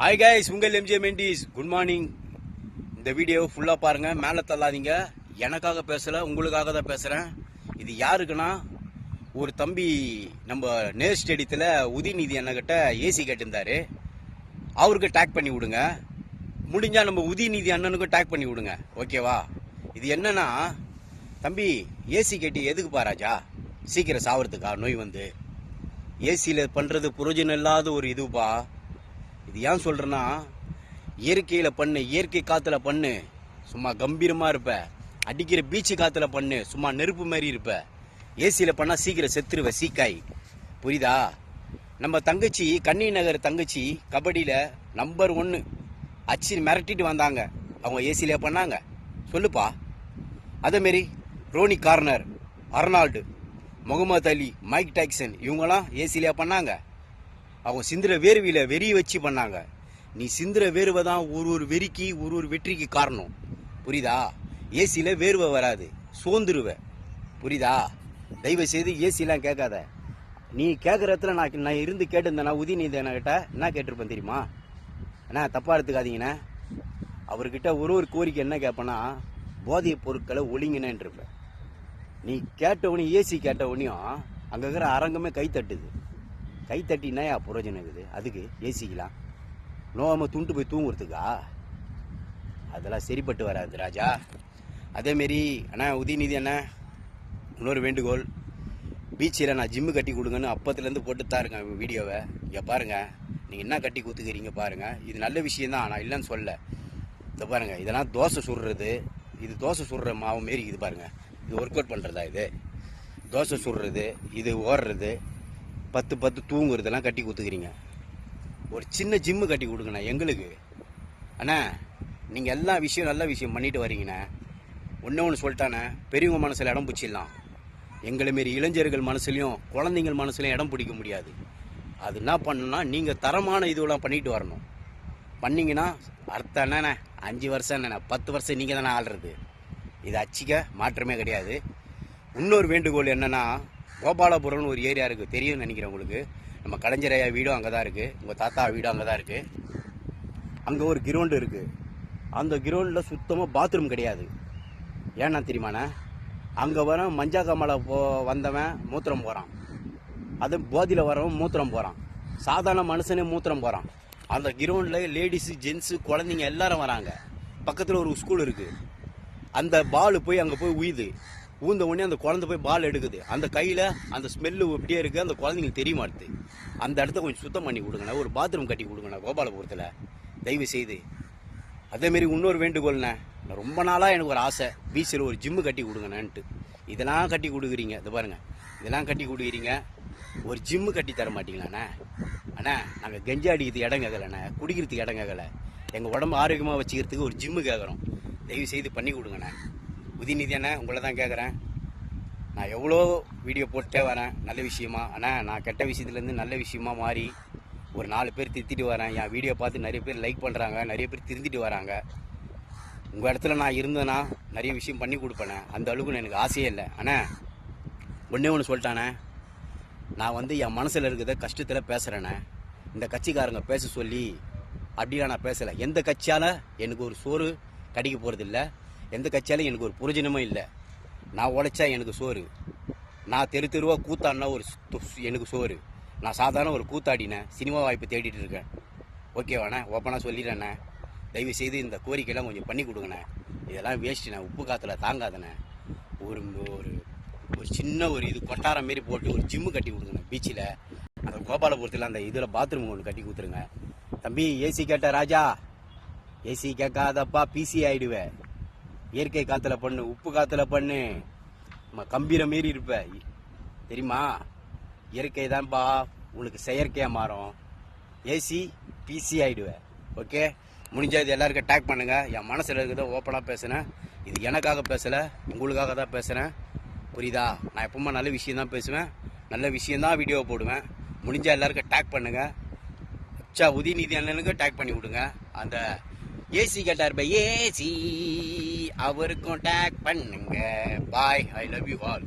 Hi guys உங்கள் MJ Mendis good morning இந்த வீடியோவை ஃபுல்லாக பாருங்கள் மேலே தள்ளாதீங்க. எனக்காக பேசலை உங்களுக்காக தான் பேசுகிறேன் இது யாருக்குன்னா ஒரு தம்பி நம்ம நேர் ஸ்டேடியத்தில் உதயநிதி அண்ணகிட்ட ஏசி கேட்டிருந்தாரு. அவருக்கு டேக் பண்ணி விடுங்க. முடிஞ்சால் நம்ம உதயநிதி அண்ணனுக்கும் டேக் பண்ணி விடுங்க. ஓகேவா இது என்னன்னா தம்பி ஏசி கேட்டி எதுக்கு பாராஜா சீக்கிரம் சாவறதுக்கா? நோய் வந்து. ஏசியில் பண்ணுறது புரோஜனம் இல்லாத ஒரு இதுப்பா. இது ஏன் சொல்கிறேன்னா இயற்கையில் பண்ணு இயற்கை காற்றுல பண்ணு சும்மா கம்பீரமாக இருப்ப. அடிக்கிற பீச்சு காற்றுல பண்ணு சும்மா நெருப்பு மாதிரி இருப்ப. ஏசியில் பண்ணால் சீக்கிரம் செத்துருவ சீக்காய். புரியுதா? நம்ம தங்கச்சி கன்னி நகர் தங்கச்சி கபடியில் நம்பர் ஒன்னு அச்சு மிரட்டிட்டு வந்தாங்க. அவங்க ஏசியிலே பண்ணாங்க. சொல்லுப்பா. அதே மாரி Ronnie Corner Arnold Muhammad Ali Mike Tyson இவங்கெல்லாம் ஏசியிலே பண்ணாங்க. அவங்க சிந்துற வேர்வியில் வெறி வச்சு பண்ணாங்க. நீ சிந்துற வேர்வை தான் ஒரு ஒரு வெறிக்கு ஒரு ஒரு வெற்றிக்கு காரணம். புரியுதா? ஏசியில் வேர்வை வராது. சோந்துருவ புரியுதா? தயவு செய்து ஏசிலாம் கேட்காத. நீ கேட்குற இடத்துல நான் நான் இருந்து கேட்டிருந்தேனா உதயநிதி கிட்ட என்ன கேட்டிருப்பேன் தெரியுமா? அண்ணா தப்பாக எடுத்துக்காதீங்கண்ணே அவர்கிட்ட ஒரு ஒரு கோரிக்கை என்ன கேட்பேன்னா போதைப் பொருட்களை ஒழுங்கினேன் இருப்பேன் நீ கேட்டவனே ஏசி கேட்டவனையும் அங்கே இருக்கிற அரங்கமே கை தட்டுது. கை தட்டினா புரோஜனம் இருக்குது? அதுக்கு ஏசிக்கலாம். நோவாம துண்டு போய் தூங்குறதுக்கா? அதெல்லாம் சரிப்பட்டு வராது ராஜா. அதேமாரி அண்ணா உதயநிதி அண்ணா இன்னொரு வேண்டுகோள். பீச்சில் நான் ஜிம்மு கட்டி கொடுங்கன்னு அப்பத்துலேருந்து போட்டு தான் இருக்கேன் வீடியோவை. இங்கே பாருங்கள் நீங்கள் என்ன கட்டி கொடுத்துக்கிறீங்க பாருங்கள் இது நல்ல விஷயந்தான் நான் இல்லைன்னு சொல்ல இந்த பாருங்கள் இதெல்லாம் தோசை சுடுறது. இது தோசை சுடுற மாவு மாரி இது பாருங்கள் இது ஒர்க் அவுட் பண்ணுறதா இது? தோசை சுடுறது. இது ஓடுறது. பத்து பத்து தூங்குறதெல்லாம் கட்டி கொடுத்துக்கிறீங்க ஒரு சின்ன ஜிம்மு கட்டி கொடுங்கண்ணா எங்களுக்கு. அண்ணா நீங்கள் எல்லா விஷயம் நல்ல விஷயம் பண்ணிட்டு வரீங்கண்ணே. ஒன்று ஒன்று சொல்லிட்டானே பெரியவங்க மனசில் இடம் பிடிச்சிடலாம். எங்களை மாரி இளைஞர்கள் மனசுலையும் குழந்தைங்கள் மனசுலையும் இடம் பிடிக்க முடியாது. அது என்ன பண்ணணும்னா நீங்கள் தரமான இதுவெல்லாம் பண்ணிட்டு வரணும். பண்ணீங்கன்னா அர்த்தம் என்னண்ணே அஞ்சு வருஷம் என்னண்ணே பத்து வருஷம் நீங்கள் தானே ஆள்றது. இது அச்சிக்க மாற்றமே கிடையாது. இன்னொரு வேண்டுகோள் என்னன்னா கோபாலபுரம்னு ஒரு ஏரியா இருக்குது தெரியும்னு நினைக்கிறேன் உங்களுக்கு. நம்ம கலைஞர் ஐயா வீடும் அங்கே தான் இருக்குது உங்கள் தாத்தா வீடும் அங்கே தான் இருக்குது அங்கே ஒரு கிரவுண்டு இருக்குது அந்த கிரவுண்டில் சுத்தமாக பாத்ரூம் கிடையாது. ஏன்னா தெரியுமாண்ணே? அங்கே வர மஞ்சா கமலை போ வந்தவன் மூத்திரம் போகிறான் அது போதியில் வரவன் மூத்திரம் போகிறான் சாதாரண மனுஷனே மூத்திரம் போகிறான் அந்த கிரவுண்டில் லேடிஸு ஜென்ஸு குழந்தைங்க எல்லாரும் வராங்க. பக்கத்தில் ஒரு ஸ்கூல் இருக்குது அந்த பால் போய் அங்கே போய் உயுது ஊந்த உடனே அந்த குழந்தை போய் பால் எடுக்குது. அந்த கையில் அந்த ஸ்மெல்லு அப்படியே இருக்குது அந்த குழந்தைங்களுக்கு தெரிய மாட்டுது அந்த இடத்த கொஞ்சம் சுத்தம் பண்ணி கொடுங்கண்ணா. ஒரு பாத்ரூம் கட்டி கொடுங்கண்ணா கோபாலபுரத்தில். தயவு செய்து அதேமாரி இன்னொரு வேண்டுகோள்ண்ணே. ரொம்ப நாளாக எனக்கு ஒரு ஆசை. பீச்சில் ஒரு ஜிம்மு கட்டி கொடுங்கண்ணேன்ட்டு. இதெல்லாம் கட்டி கொடுக்குறீங்க. இது பாருங்க. இதெல்லாம் கட்டி கொடுக்குறீங்க. ஒரு ஜிம்மு கட்டி தர மாட்டீங்களாண்ணே? அண்ணா நாங்கள் கெஞ்சா அடிக்கிறதுக்கு இடம் கேட்கலண்ணே குடிக்கிறதுக்கு இடம் கேட்கல எங்கள் உடம்பு ஆரோக்கியமாக வச்சுக்கிறதுக்கு ஒரு ஜிம்மு கேட்குறோம் தயவு செய்து பண்ணி கொடுங்கண்ணே. உதயநிதி அண்ணே உங்களை தான் கேட்குறேன் நான் எவ்வளோ வீடியோ போட்டே வரேன் நல்ல விஷயமா? அண்ணா நான் கெட்ட விஷயத்துலேருந்து நல்ல விஷயமா மாறி ஒரு நாலு பேர் திருத்திட்டு வரேன். என் வீடியோ பார்த்து நிறைய பேர் லைக் பண்ணுறாங்க நிறைய பேர் திருந்திட்டு வராங்க. உங்கள் இடத்துல நான் இருந்தேன்னா நிறைய விஷயம் பண்ணி கொடுப்பேனே. அந்த அளவுக்கு எனக்கு ஆசையே இல்லை. அண்ணே ஒன்றே ஒன்று சொல்லிட்டானே. நான் வந்து என் மனசில் இருக்கிறத கஷ்டத்தில் பேசுகிறேண்ணே இந்த கட்சிக்காரங்க பேச சொல்லி அப்படிலாம் நான் பேசலை. எந்த கட்சியால் எனக்கு ஒரு சோறு கிடைக்க போகிறதில்ல எந்த கட்சியாலும் எனக்கு ஒரு புரோஜனமும் இல்லை. நான் உழைச்சா எனக்கு சோறு. நான் தெரு தெருவாக கூத்தாடினா ஒரு எனக்கு சோறு. நான் சாதாரண ஒரு கூத்தாடினேன். சினிமா வாய்ப்பு தேடிட்டு இருக்கேன். ஓகேவாண்ணே ஓப்பனாக சொல்லிடுறேண்ணே தயவு செய்து இந்த கோரிக்கையெல்லாம் கொஞ்சம் பண்ணி கொடுங்கண்ணே. இதெல்லாம் வேஸ்ட்டுண்ணே உப்பு காற்றுல தாங்காதண்ணே. ஒரு ஒரு ஒரு சின்ன ஒரு இது கொட்டாரம் மாரி போட்டு ஒரு ஜிம்மு கட்டி கொடுங்கண்ணே பீச்சில் அந்த கோபாலபுரத்தில் அந்த இதில் பாத்ரூம் ஒன்று கட்டி கொடுத்துருங்க. தம்பி ஏசி கேட்ட ராஜா. ஏசி கேட்காதப்பா பிசி ஆயிடுவேன் இயற்கை காத்துல பண்ணு உப்பு காத்துல பண்ணு. நம்ம கம்பீர மாரி இருப்ப. தெரியுமா? இயற்கை தான்ப்பா உங்களுக்கு செயற்கையாக மாறும் ஏசி பிசி ஆகிடுவேன் ஓகே முடிஞ்சால் இது எல்லாருக்கும் டேக் பண்ணுங்கள் என் மனசில் இருக்கிறத ஓப்பனாக பேசுனேன். இது எனக்காக பேசலை உங்களுக்காக தான் பேசுகிறேன் புரியுதா? நான் எப்பவுமே நல்ல விஷயம் தான் பேசுவேன். நல்ல விஷயம் தான் வீடியோ போடுவேன். முடிஞ்சால் எல்லாருக்கும் டேக் பண்ணுங்கள் உச்சா உதயநிதி அண்ணனுக்கு டேக் பண்ணி விடுங்க. அந்த ஏசி கேட்டார் பை ஏசி. அவருக்கும் டேக் பண்ணுங்க. Bye I love you all